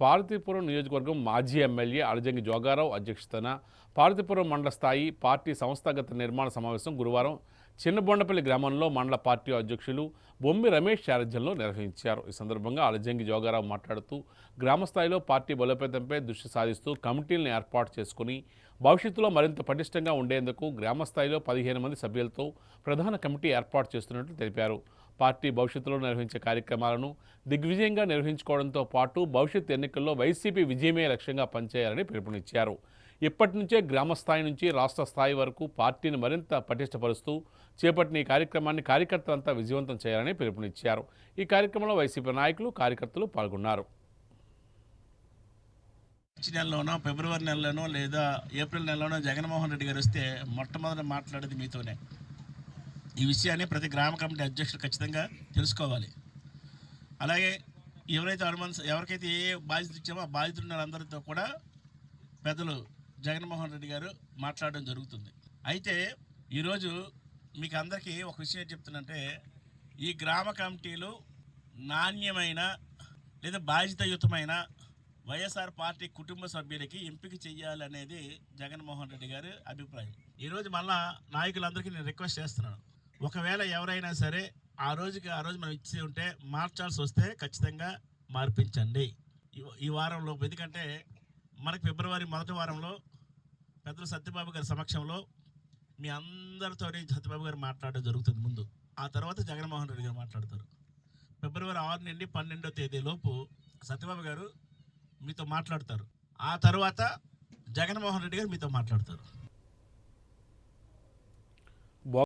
పార్వతీపురం నియోజకవర్గం మాజీ ఎమ్మెల్యే అలజంగి జోగారావు అధ్యక్షతన పార్వతీపురం మండల స్థాయి పార్టీ సంస్థాగత నిర్మాణ సమావేశం గురువారం చిన్నబొండపల్లి గ్రామంలో మండల పార్టీ అధ్యక్షులు బొమ్మి రమేష్ సారథ్యంలో నిర్వహించారు. ఈ సందర్భంగా అలజంగి జోగారావు మాట్లాడుతూ గ్రామస్థాయిలో పార్టీ బలోపేతంపై దృష్టి సాధిస్తూ కమిటీలను ఏర్పాటు చేసుకుని భవిష్యత్తులో మరింత పటిష్టంగా ఉండేందుకు గ్రామస్థాయిలో పదిహేను మంది సభ్యులతో ప్రధాన కమిటీ ఏర్పాటు చేస్తున్నట్లు తెలిపారు. పార్టీ భవిష్యత్తులో నిర్వహించే కార్యక్రమాలను దిగ్విజయంగా నిర్వహించుకోవడంతో పాటు భవిష్యత్ ఎన్నికల్లో వైసీపీ విజయమే లక్ష్యంగా పనిచేయాలని పిలుపునిచ్చారు. ఇప్పటి నుంచే గ్రామ స్థాయి నుంచి రాష్ట్ర స్థాయి వరకు పార్టీని మరింత పటిష్టపరుస్తూ చేపట్టిన ఈ కార్యక్రమాన్ని కార్యకర్తలంతా విజయవంతం చేయాలని పిలుపునిచ్చారు. ఈ కార్యక్రమంలో వైసీపీ నాయకులు కార్యకర్తలు పాల్గొన్నారు. మార్చి నెలలోనో ఫిబ్రవరి నెలలోనో లేదా ఏప్రిల్ నెలలోనో జగన్మోహన్ రెడ్డి గారు వస్తే మొట్టమొదటి మాట్లాడేది మీతోనే. ఈ విషయాన్ని ప్రతి గ్రామ కమిటీ అధ్యక్షుడు ఖచ్చితంగా తెలుసుకోవాలి. అలాగే ఎవరైతే అనుమతి ఎవరికైతే ఏ బాధ్యత ఇచ్చామో ఆ బాధ్యత కూడా పెద్దలు జగన్మోహన్ రెడ్డి గారు మాట్లాడడం జరుగుతుంది. అయితే ఈరోజు మీకు అందరికీ ఒక విషయం ఏం చెప్తున్నంటే ఈ గ్రామ కమిటీలు నాణ్యమైన లేదా బాధ్యతయుతమైన వైఎస్ఆర్ పార్టీ కుటుంబ సభ్యులకి ఎంపిక చేయాలనేది జగన్మోహన్ రెడ్డి గారి అభిప్రాయం. ఈరోజు మళ్ళా నాయకులందరికీ నేను రిక్వెస్ట్ చేస్తున్నాను. ఒకవేళ ఎవరైనా సరే ఆ రోజుకి ఆ రోజు మనం ఇచ్చి ఉంటే మార్చాల్సి వస్తే ఖచ్చితంగా మార్పించండి. ఈ- ఈ వారంలో ఎందుకంటే మనకు ఫిబ్రవరి మొదటి వారంలో పెద్దలు సత్యబాబు గారి సమక్షంలో మీ అందరితో సత్యబాబు గారు మాట్లాడడం జరుగుతుంది ముందు. ఆ తర్వాత జగన్మోహన్ రెడ్డి గారు మాట్లాడతారు. ఫిబ్రవరి ఆరు నుండి పన్నెండో తేదీలోపు సత్యబాబు గారు మీతో మాట్లాడతారు. ఆ తర్వాత జగన్మోహన్ రెడ్డి గారు మీతో మాట్లాడతారు.